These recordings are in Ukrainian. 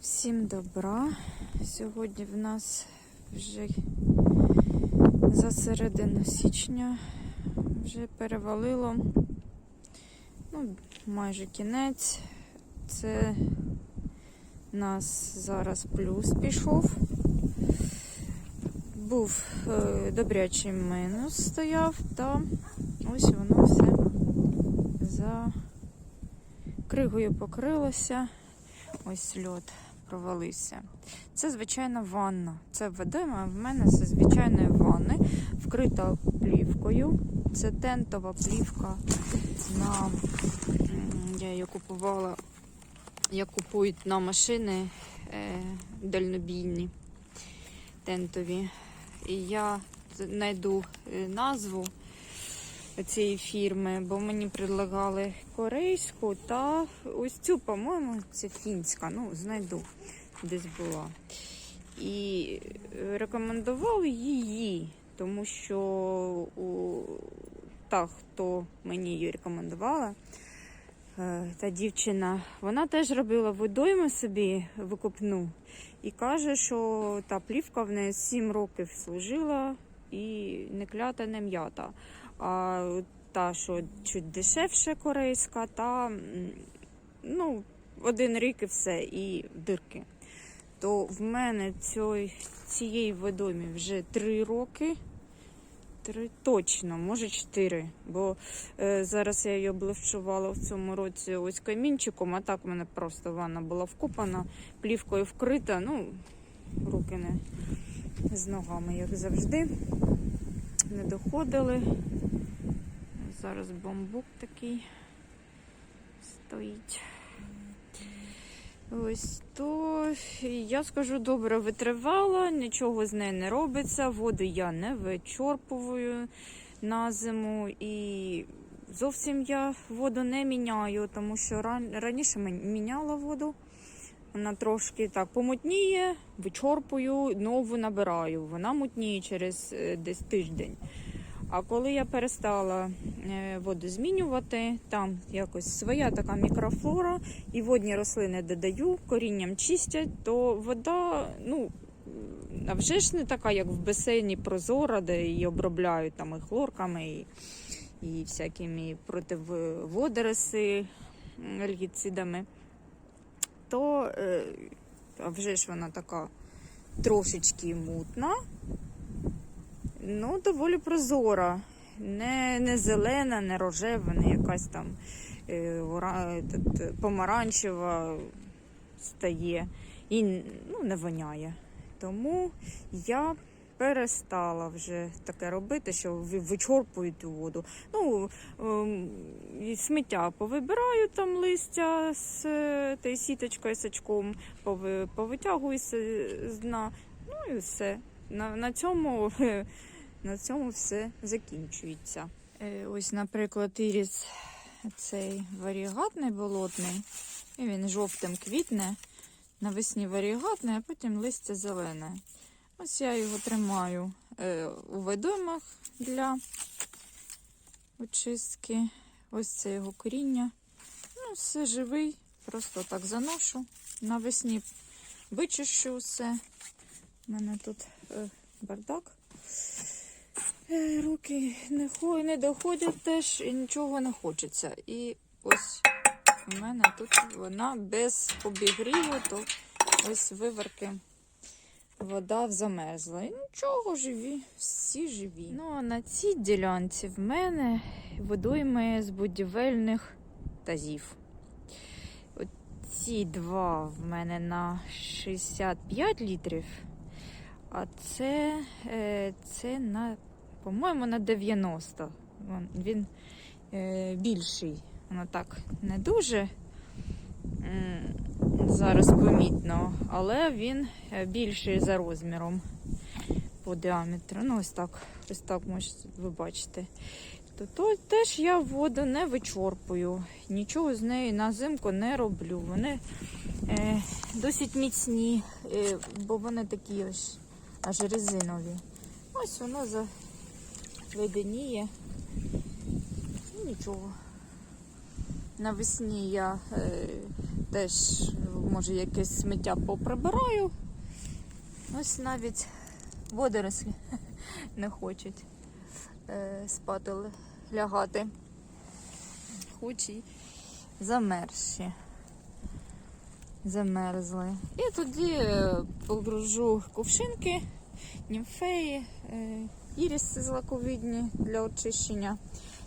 Всім добра. Сьогодні в нас вже за середину січня вже перевалило. Ну, майже кінець. Це нас зараз плюс пішов. Був е, добрячий мінус стояв, та ось воно все за кригою покрилося. Ось льод провалився. Це звичайна ванна. Це водойма, в мене це звичайної ванни, вкрита плівкою. Це тентова плівка. На... Я її купувала, як купують на машини е, дальнобійні тентові. І я знайду е, назву цієї фірми, бо мені предлагали корейську та ось цю, по-моєму, це фінська. Ну, знайду, десь була. І рекомендував її, тому що у та, хто мені її рекомендувала, е, та дівчина, вона теж робила водойму собі викупну і каже, що та плівка в неї 7 років служила і не клята, не м'ята. А та, що чуть дешевше корейська, та ну, один рік і все, і дирки. То в мене цій, цієї водомі вже три роки. Три точно, може чотири. Бо е, зараз я її облегшувала в цьому році ось камінчиком, а так в мене просто ванна була вкопана, плівкою вкрита. Ну, руки не з ногами, як завжди. Не доходили. Зараз бамбук такий стоїть. Ось то я скажу добре витривала, нічого з нею не робиться, воду я не вичорпую на зиму і зовсім я воду не міняю, тому що ран- раніше міняла воду. Вона трошки так помутніє, вичорпую, нову набираю. Вона мутніє через е, десь тиждень. А коли я перестала е, воду змінювати, там якось своя така мікрофлора, і водні рослини додаю, корінням чистять, то вода, ну, а вже ж не така, як в басейні прозора, де її обробляють там і хлорками, і, і всякими проти водороси, то е, а вже ж вона така трошечки мутна. Ну, доволі прозора. Не, не зелена, не рожева, не якась там е, ора- этот, помаранчева стає і ну, не воняє. Тому я перестала вже таке робити, що ви- вичорпую ту воду. Ну, і сміття повибираю там листя з е, тією сіточкою сачком, пови- повитягую з, дна. Ну і все. На, на цьому на цьому все закінчується. Е, Ось, наприклад, іріс цей варігатний болотний, і він жовтим квітне, навесні варігатний, а потім листя зелене. Ось я його тримаю е, у водоймах для очистки. Ось це його коріння. Ну, все живий, просто так заношу. Навесні вичищу все. У мене тут е, бардак. Е, Руки не, не доходять теж і нічого не хочеться. І ось у мене тут вона без обігріву, то ось виварки вода замерзла. І нічого, живі, всі живі. Ну а на цій ділянці в мене водойми з будівельних тазів. От ці два в мене на 65 літрів. А це, е, це на, по-моєму, на 90. Вон, Він е, більший. Воно так не дуже зараз помітно, але він е, більший за розміром по діаметру. Ну, ось так, ось так можете ви бачите. То, то теж я воду не вичорпую, нічого з нею на зимку не роблю. Вони е, досить міцні, е, бо вони такі ось аж резинові. Ось воно заведеніє. Ну, нічого. Навесні я е, теж може якесь сміття поприбираю. Ось навіть водорослі не хочуть е, спати лягати. Хоч і замерзші. Замерзли. І тоді е, погружу кувшинки, німфеї, е, іріси злаковидні для очищення.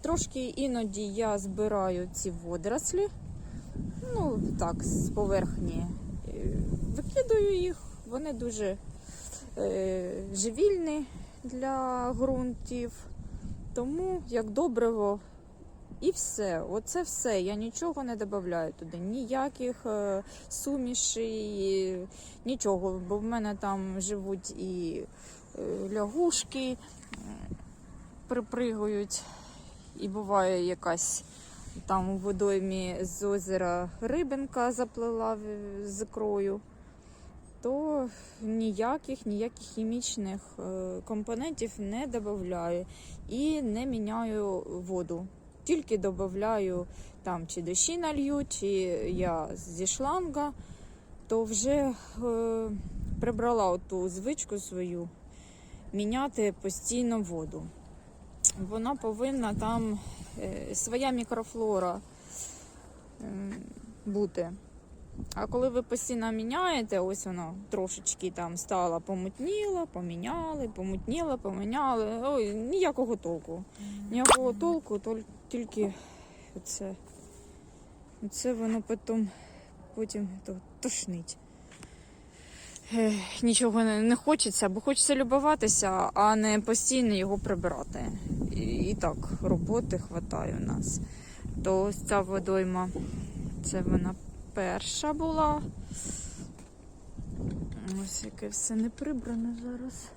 Трошки іноді я збираю ці водорослі. Ну, так, з поверхні е, викидаю їх. Вони дуже е, живільні для ґрунтів. Тому як добриво і все. Оце все. Я нічого не додаю туди. Ніяких е, сумішей, нічого. Бо в мене там живуть і лягушки, е, припригують. І буває якась там у водоймі з озера рибинка заплила з ікрою, то ніяких ніяких хімічних е, компонентів не додаю і не міняю воду. Тільки додаю там чи дощі налью, чи я зі шланга, то вже е, прибрала оту звичку свою міняти постійно воду. Вона повинна там е, своя мікрофлора бути. А коли ви постійно міняєте, ось воно трошечки там стало помутніло, поміняли, помутніло, поміняли. Ой, ніякого толку. Ніякого толку, тільки це, це воно потім, потім то, тошнить. Нічого не, хочеться, бо хочеться любуватися, а не постійно його прибирати. І, і так, роботи хватає у нас. То ось ця водойма, це вона перша була. Ось яке все не прибрано зараз.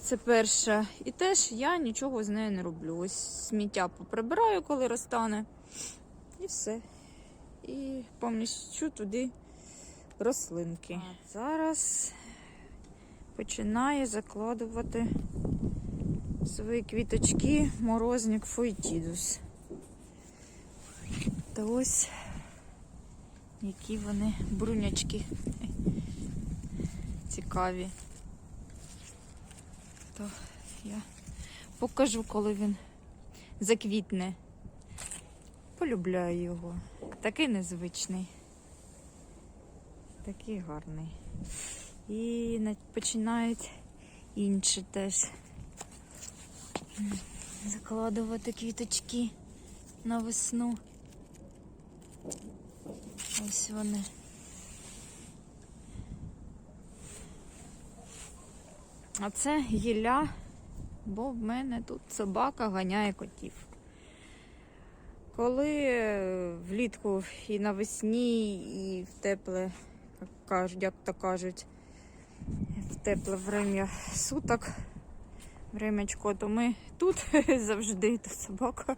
Це перша. І теж я нічого з нею не роблю. Ось сміття поприбираю, коли розтане. І все. І поміщу туди рослинки. Зараз починає закладувати свої квіточки морозник фойтідус. Та ось які вони брунячки цікаві. То я покажу, коли він заквітне. Полюбляю його. Такий незвичний. Такий гарний. І починають інші теж закладувати квіточки на весну. Ось вони. А це гілля, бо в мене тут собака ганяє котів. Коли е, влітку і навесні, і в тепле, кажуть, як то кажуть, в тепле время суток, времечко, то ми тут завжди та собака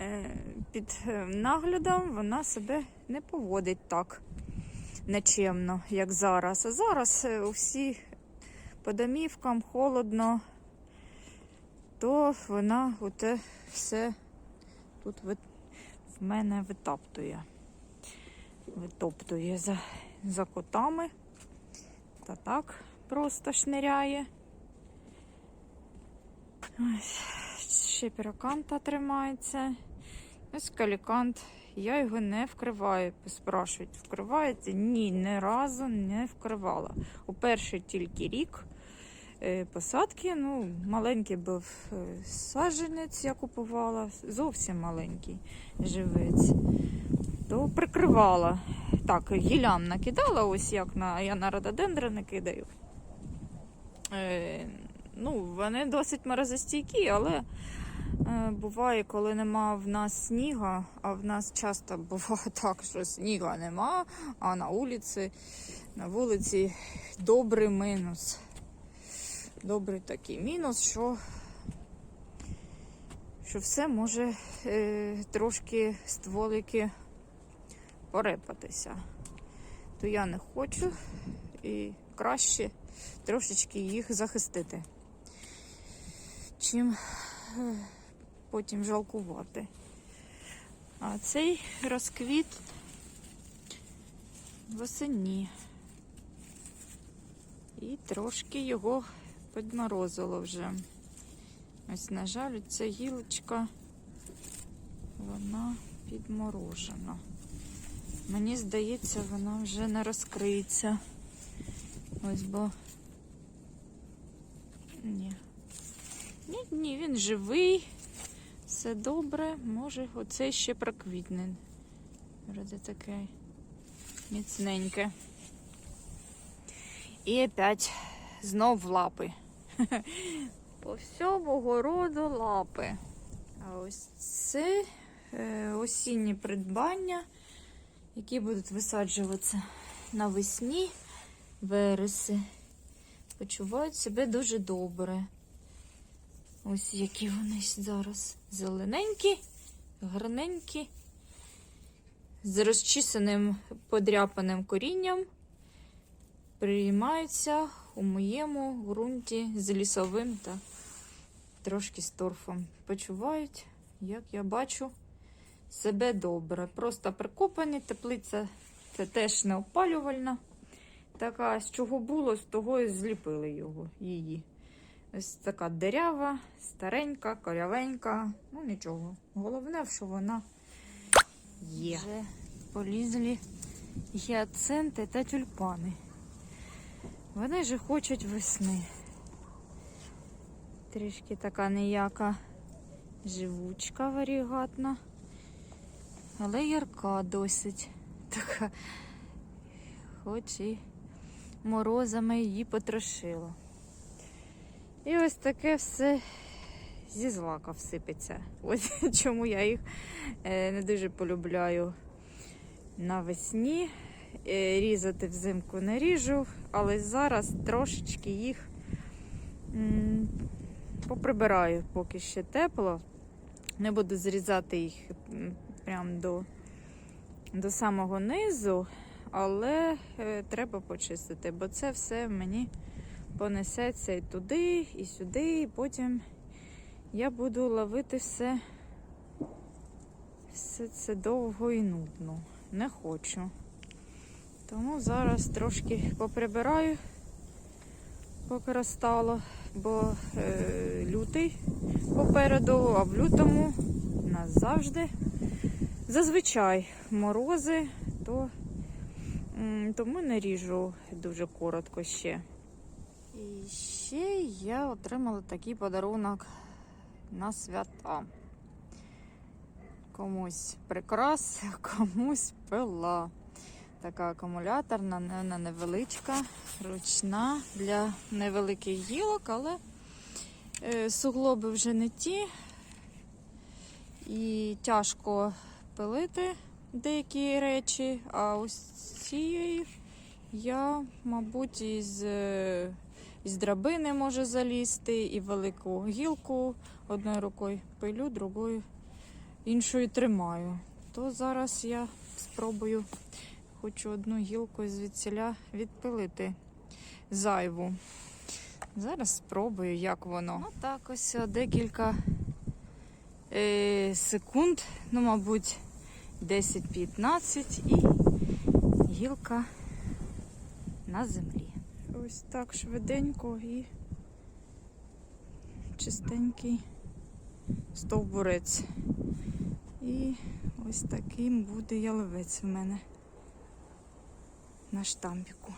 е, під е, наглядом вона себе не поводить так нечемно, як зараз. А зараз е, усі по домівкам холодно, то вона оте все тут в мене витаптує. Витоптує за, за котами. Та так просто шниряє. Ось, ще піроканта тримається. Ось калікант. Я його не вкриваю. Спрашують, вкриваєте? Ні, ні разу не вкривала. У перший тільки рік е, посадки. Ну, маленький був е, саджанець, я купувала, зовсім маленький живець. То прикривала. Так, гілям накидала, ось як на, я на рододендрони кидаю. Е, ну, вони досить морозостійкі, але е, буває, коли нема в нас сніга, а в нас часто буває так, що сніга нема, а на вулиці, на вулиці добрий мінус. Добрий такий мінус, що, що все може е, трошки стволики порепатися. То я не хочу і краще трошечки їх захистити, чим е, потім жалкувати. А цей розквіт восені. І трошки його підморозило вже. Ось, на жаль, ця гілочка, вона підморожена. Мені здається, вона вже не розкриється. Ось бо. Ні. Ні, ні, він живий. Все добре. Може, оце ще проквітне. Вроде таке міцненьке. І опять знов лапи. По всьому городу лапи. А ось це е, осінні придбання, які будуть висаджуватися навесні, вереси. Почувають себе дуже добре. Ось які вони зараз зелененькі, гарненькі, з розчисаним подряпаним корінням приймаються у моєму ґрунті з лісовим та трошки з торфом. Почувають, як я бачу, себе добре. Просто прикопані, теплиця це теж не опалювальна. Така, з чого було, з того і зліпили його, її. Ось така дерява, старенька, корявенька. Ну нічого. Головне, що вона є. Вже полізли гіацинти та тюльпани. Вони же хочуть весни. Трішки така ніяка живучка варігатна, але ярка досить така, хоч і морозами її потрошило. І ось таке все зі злака всипеться. Ось чому я їх е, не дуже полюбляю навесні. Е, Різати взимку не ріжу, але зараз трошечки їх поприбираю, поки ще тепло. Не буду зрізати їх прям до, до самого низу, але е, треба почистити, бо це все мені понесеться і туди, і сюди, і потім я буду ловити все, все це довго і нудно. Не хочу. Тому зараз трошки поприбираю, поки розстало, бо е, лютий попереду, а в лютому нас завжди зазвичай морози, то тому не ріжу дуже коротко ще. І ще я отримала такий подарунок на свята. Комусь прикрас, комусь пила. Така акумуляторна, вона невеличка, ручна для невеликих гілок, але е, суглоби вже не ті. І тяжко пилити деякі речі, а ось цією я, мабуть, із, із драбини можу залізти і велику гілку одною рукою пилю, другою іншою тримаю. То зараз я спробую хочу одну гілку звідсіля відпилити зайву. Зараз спробую, як воно. Ну так, ось декілька е, секунд, ну, мабуть, 10-15 і гілка на землі. Ось так швиденько і чистенький стовбурець. І ось таким буде яловець в мене на штампіку.